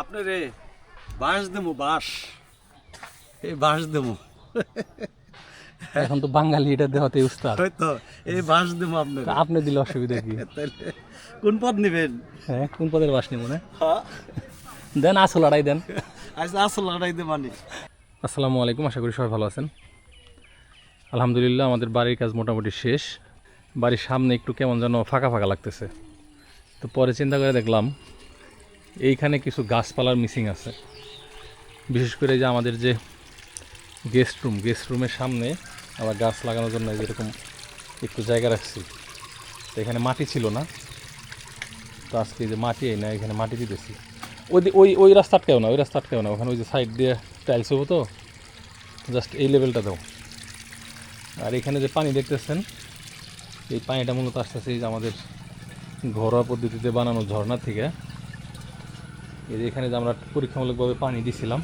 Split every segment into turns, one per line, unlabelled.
আপনি রে বাঁশ দেবো বাঁশ। এই বাঁশ দেবো।
এখন তো বাঙালি এটা দেহতে উস্তাদ।
হয়তো এই বাঁশ দেবো আপনার।
আপনি দিলে অসুবিধা কি?
কোন পদ নেবেন?
হ্যাঁ কোন পদের বাস নিব না?
হ্যাঁ।
দেন আসল লড়াই দেন।
আজ আসল লড়াই দে মানে
আসসালামু আলাইকুম আশা করি সবাই ভালো আছেন। আলহামদুলিল্লাহ আমাদের বাড়ির কাজ মোটামুটি শেষ। বাড়ির সামনে একটু কেমন যেন ফাঁকা ফাঁকা লাগতেছে। তো পরে চিন্তা করে দেখলাম এইখানে কিছু গাছপালার মিসিং আছে। বিশেষ করে যে আমাদের যে গেস্ট রুম গেস্ট রুমের সামনে আবার গাছ লাগানোর জন্য যেরকম একটু জায়গা রাখছি। তো এখানে মাটি ছিল না। তো আজকে যে মাটি এই না, এখানে মাটি দিতেছি। ওই ওই ওই রাস্তা আটকেও না, ওই রাস্তা আটকেও না। ওখানে ওই যে সাইড দিয়ে টাইলস হব তো জাস্ট এই লেভেলটা দাও। আর এখানে যে পানি দেখতেছেন, এই পানিটা মূলত আসতেছে এই যে আমাদের ঘরোয়া পদ্ধতিতে বানানো ঝর্ণা থেকে। এই যে এখানে যে আমরা পরীক্ষামূলকভাবে পানি দিছিলাম,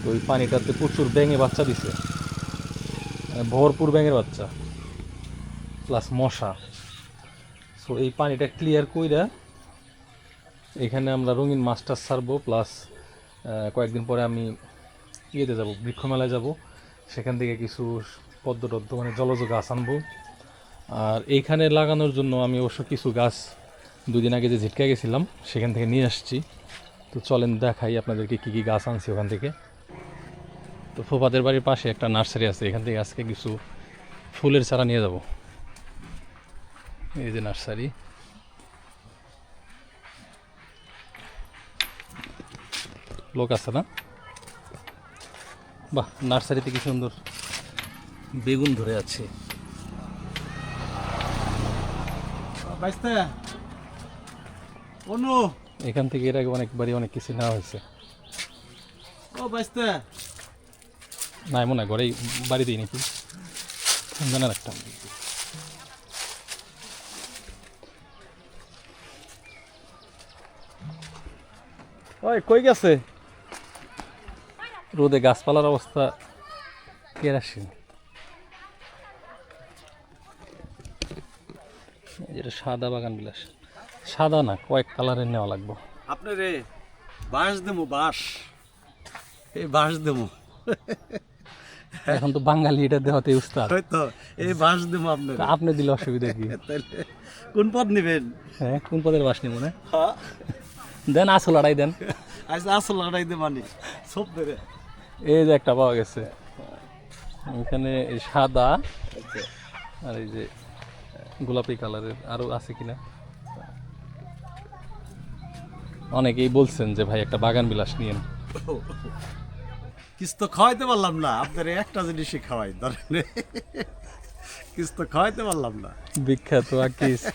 তো ওই পানিটাতে প্রচুর ব্যাঙে বাচ্চা দিছে। মানে ভরপুর ব্যাঙের বাচ্চা প্লাস মশা। সো এই পানিটা ক্লিয়ার কইরা এখানে আমরা রঙিন মাছটা ছাড়বো প্লাস কয়েকদিন পরে আমি ইয়েতে যাব, বৃক্ষমেলায় যাব। সেখান থেকে কিছু পদ্ম মানে জলজ গাছ আনব। আর এইখানে লাগানোর জন্য আমি অবশ্য কিছু গাছ দুদিন আগে যে ঝিটকা গেছিলাম, সেখান থেকে নিয়ে আসছি। তো চলেন দেখাই আপনাদেরকে কী কী গাছ আনছি ওখান থেকে। তো ফোপাদের বাড়ির পাশে একটা নার্সারি আছে, এখান থেকে আজকে কিছু ফুলের চারা নিয়ে যাব। এই যে নার্সারি। লোক আছে না? বাহ, নার্সারিতে কি সুন্দর বেগুন ধরে আছে।
অনু
এখান থেকে এর আগে অনেকবারই অনেক কিছু নেওয়া হয়েছে।
ও বাইসতে।
না এমন না ঘরেই বাড়িতেই নাকি? জানার একটা।
ওই কই গেছে?
রোদে গাছপালার অবস্থা কেরাসিন। যেটা সাদা বাগান বিলাস সাদা না কয়েক কালারের নেওয়া লাগবে।
আপনি রে বাঁশ দেবো বাঁশ। এই বাঁশ দেবো।
এখন তো বাঙালি এটা দেওয়াতে উস্তাদ।
হয়তো এই বাঁশ দেবো আপনার।
আপনি দিলে অসুবিধা কি?
কোন পদ নেবেন?
হ্যাঁ কোন পদের বাঁশ নিব না?
হ্যাঁ।
দেন আসল লড়াই দেন।
আজ আসল লড়াই দে মানে সব ধরে
এই যে একটা পাওয়া গেছে। এখানে সাদা আর এই যে গোলাপি কালারের আরও আছে কিনা? অনেকেই বলছেন যে ভাই একটা বাগান বিলাস নিয়েন।
কিছু তো খাওয়াইতে পারলাম না আপনার একটা জিনিসই খাওয়াই ধরেন। কিছু তো খাওয়াইতে পারলাম না।
বিখ্যাত আকিস।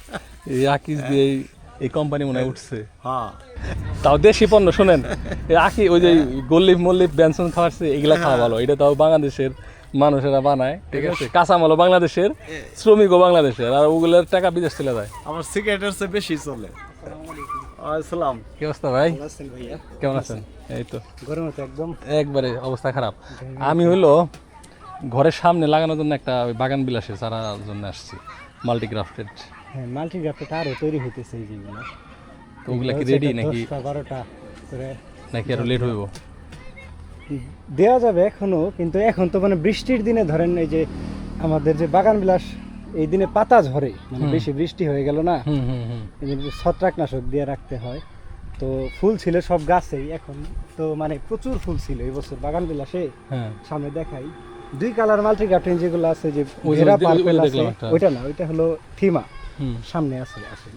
এই আকিস দিয়ে এই- কোম্পানি মনে উঠছে।
হ্যাঁ।
তাও দেশি পণ্য শোনেন? আকি ওই যে গল্লিপ মল্লিপ ব্যঞ্জন খাওয়াচ্ছে এগুলা খাওয়া ভালো। এটা তাও বাংলাদেশের মানুষেরা বানায় ঠিক আছে। কাঁচামালও বাংলাদেশের শ্রমিকও বাংলাদেশের আর ওগুলোর টাকা বিদেশ চলে যায়।
আমার সিগারেটের চেয়ে বেশি চলে। আসসালাম।
কি অবস্থা ভাই?
ভাইয়া?
কেমন আছেন? এই তো।
গরমে তো একদম?
একবারে অবস্থা খারাপ। আমি হইল ঘরের সামনে লাগানোর জন্য একটা বাগান বিলাসের চারার জন্য আসছি মাল্টিগ্রাফটেড
হ্যাঁ মাল্টিগ্রাফটা আরও তৈরি হইতেছে এই যেগুলো
তো ওগুলা কি রেডি নাকি?
বারোটা করে
নাকি আরও লেট হইব?
দেওয়া যাবে এখনও কিন্তু এখন তো মানে বৃষ্টির দিনে ধরেন এই যে আমাদের যে বাগান বিলাস এই দিনে পাতা ঝরে মানে বেশি বৃষ্টি হয়ে গেল না ছত্রাকনাশক দিয়ে রাখতে হয়। তো ফুল ছিল সব গাছেই এখন তো মানে প্রচুর ফুল ছিল এই বছর বাগান বিলাসে
হ্যাঁ।
সামনে দেখাই। দুই কালার মাল্টি গার্টেন যেগুলো আছে যে পার্পেল আছে ওইটা না ওইটা হলো থিমা।
হুম।
সামনে আছে আছে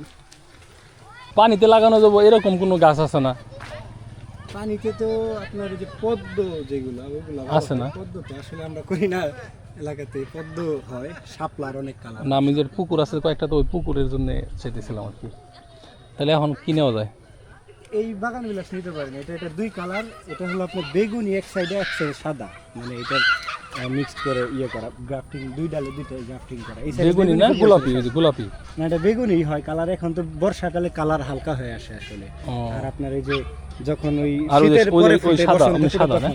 পানিতে লাগানো যাব এরকম কোনো গাছ আছে না?
পানিতে তো আপনার যে পদ্ম যেগুলো ওগুলো
আছে না?
পদ্ম তো আসলে আমরা করি না। এলাকাতে পদ্ম হয় শাপলার অনেক কালার।
না পুকুর আছে কয়েকটা তো ওই পুকুরের জন্য আর কি। তাহলে এখন যায়?
এই বাগান বিলাস নিতে পারেন। এটা এটা দুই কালার এটা হলো আপনার বেগুনি এক সাইডে এক সাইডে সাদা। মানে মিক্সড করে ইয়ে করা গ্রাফটিং দুই ডালে দুইটা গ্রাফটিং করা। এই
বেগুনি না? গোলাপি গোলাপি।
না এটা বেগুনি হয়। কালার এখন তো বর্ষাকালে কালার হালকা হয়ে আসে আসলে। আর আপনার এই যে যখন ওই শীতের পরে
সাদা, সাদা না?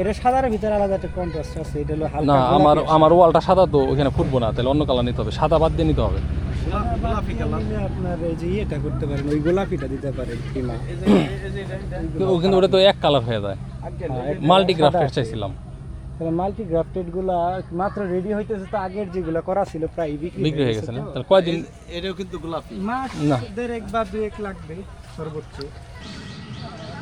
এটা সাদার ভিতরে আলাদা একটা কন্ট্রাস্ট আছে এটা হলো হালকা
না আমার আমার ওয়ালটা সাদা তো ওখানে ফুটবো না তাহলে অন্য কালার নিতে হবে। সাদা বাদ দিয়ে নিতে হবে।
আপনার এই যে ইয়েটা করতে পারেন ওই গোলাপিটা দিতে পারেন কিমা
কিন্তু ওটা তো এক কালার হয়ে যায়। মাল্টি গ্রাফটেড চাইছিলাম।
তাহলে মাল্টি গ্রাফটেডগুলা মাত্র রেডি হইতেছে তো আগের যেগুলো করা ছিল প্রায় বিক্রি
বিক্রি হয়ে গেছে না? তাহলে কয়দিন
এটাও কিন্তু গোলাপি।
মাস
না।
দেড়েক বা দুয়েক লাগবে সর্বোচ্চ।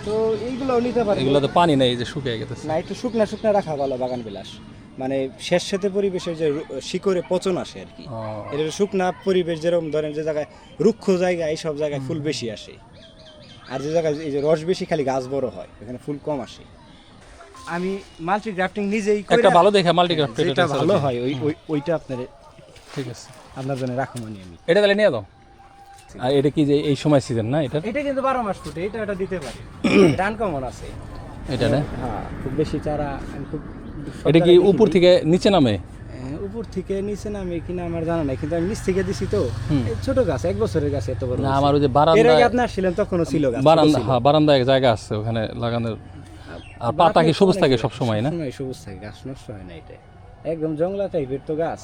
তো এইগুলোও নিতে পারেন
এগুলো তো পানি নেই যে শুকিয়ে গেছে
না একটু শুকনা শুকনা রাখা ভালো বাগান বিলাস মানে শেষ সাথে পরিবেশের যে শিকড়ে পচন আসে আর কি। এটা শুকনা পরিবেশ যেরকম ধরেন যে জায়গায় রুক্ষ জায়গা এই সব জায়গায় ফুল বেশি আসে। আর যে জায়গায় এই যে রস বেশি খালি গাছ বড় হয় এখানে ফুল কম আসে। আমি মাল্টি গ্রাফটিং নিজেই
একটা ভালো দেখে মাল্টি গ্রাফটেড
যেটা ভালো হয় ওই ওই- ওইটা আপনার
ঠিক আছে।
আপনার জন্য রাখো মানে আমি
এটা তাহলে নিয়ে দাও আর এটা কি যে এই সময় সিজন না এটা
এটা কিন্তু বারো মাস ফুটে এটা এটা দিতে পারি। ডান কমন আছে।
এটা না?
হ্যাঁ খুব বেশি চারা খুব
এটা কি উপর থেকে নিচে নামে?
হ্যাঁ, উপর থেকে নিচে নামে কিনা আমার জানা নাই কিন্তু আমি নিচ থেকে দিছি তো। ছোট গাছ এক বছরের গাছ এত বড়
না আমার ওই যে
এর
বারান্দা
আগে আপনি আসছিলেন তখনও ছিল গাছ
বারান্দা হ্যাঁ বারান্দা এক জায়গা আছে ওখানে লাগানোর। আর পাতা কি সবুজ থাকে সব সময় না?
সবুজ থাকে গাছ নষ্ট হয় না এটা একদম জংলা টাইপের তো গাছ।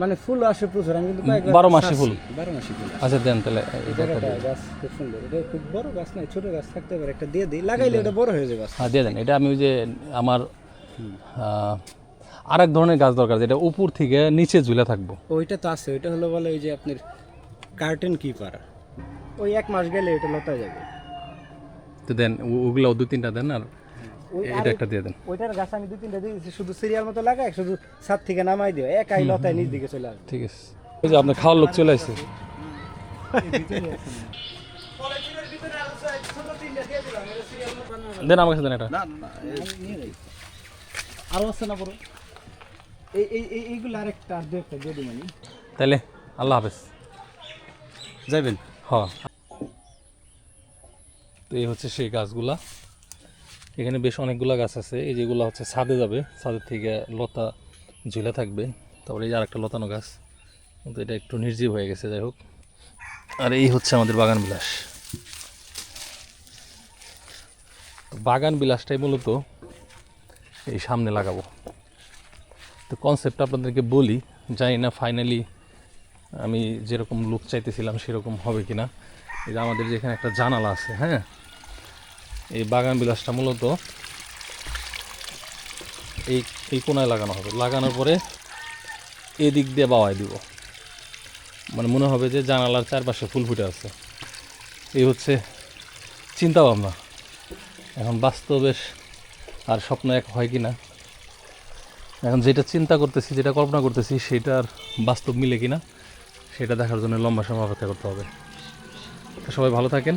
মানে ফুল আসে প্রচুর আমি কিন্তু
বারো মাসে ফুল?
বারো মাসে ফুল।
আচ্ছা দেন তাহলে
গাছ খুব সুন্দর। এটা খুব বড় গাছ নাই ছোট গাছ থাকতে পারে একটা দিয়ে দিই। লাগাইলে এটা বড় হয়ে যাবে
হ্যাঁ দিয়ে দেন। এটা আমি ওই যে আমার আর এক ধরনের গাছ দরকার যেটা উপর থেকে নিচে ঝুলে থাকব।
ওইটা তো আছে ওইটা হলো বলে ওই যে আপনার কার্টেন কিপার ওই এক মাস গেলে এটা লতা যাবে।
তো দেন ওগুলো দু তিনটা দেন আর এটা একটা দিয়ে দেন।
ওইটার গাছ আমি দু তিনটা দিয়েছি শুধু সিরিয়াল মতো লাগাই শুধু ছাদ থেকে নামাই দিও একাই লতায় দিকে চলে আসবে।
ঠিক আছে। ওই যে আপনার খাওয়ার লোক চলে আসছে। দেন আমার কাছে দেন এটা।
না না না এই- আরও আছে না বড়?
এই এই এই- এইগুলো আরেকটা আর দু একটা দিয়ে দিই
তাহলে আল্লাহ হাফেজ।
যাইবেন?
হ। তো এই হচ্ছে সেই গাছগুলা। এখানে বেশ অনেকগুলো গাছ আছে, এই যেগুলো হচ্ছে ছাদে যাবে, ছাদের থেকে লতা ঝুলে থাকবে। তারপরে এই যে আরেকটা লতানো গাছ, কিন্তু এটা একটু নির্জীব হয়ে গেছে, যাই হোক। আর এই হচ্ছে আমাদের বাগান বিলাস। বাগান বিলাসটাই মূলত এই সামনে লাগাবো। তো কনসেপ্ট আপনাদেরকে বলি, জানি না ফাইনালি আমি যেরকম লুক চাইতেছিলাম সেরকম হবে এই যে আমাদের যেখানে একটা জানালা আছে হ্যাঁ? এই বাগান বিলাসটা মূলত এই এই কোনায় লাগানো হবে। লাগানোর পরে এদিক দিয়ে বাওয়ায় দিব। মানে মনে হবে যে জানালার চারপাশে ফুল ফুটে আছে। এই হচ্ছে চিন্তা ভাবনা এখন বাস্তবের আর স্বপ্ন এক হয় কি না এখন যেটা চিন্তা করতেছি, যেটা কল্পনা করতেছি, সেটার বাস্তব মিলে কিনা, সেটা দেখার জন্য লম্বা সময় অপেক্ষা করতে হবে। সবাই ভালো থাকেন।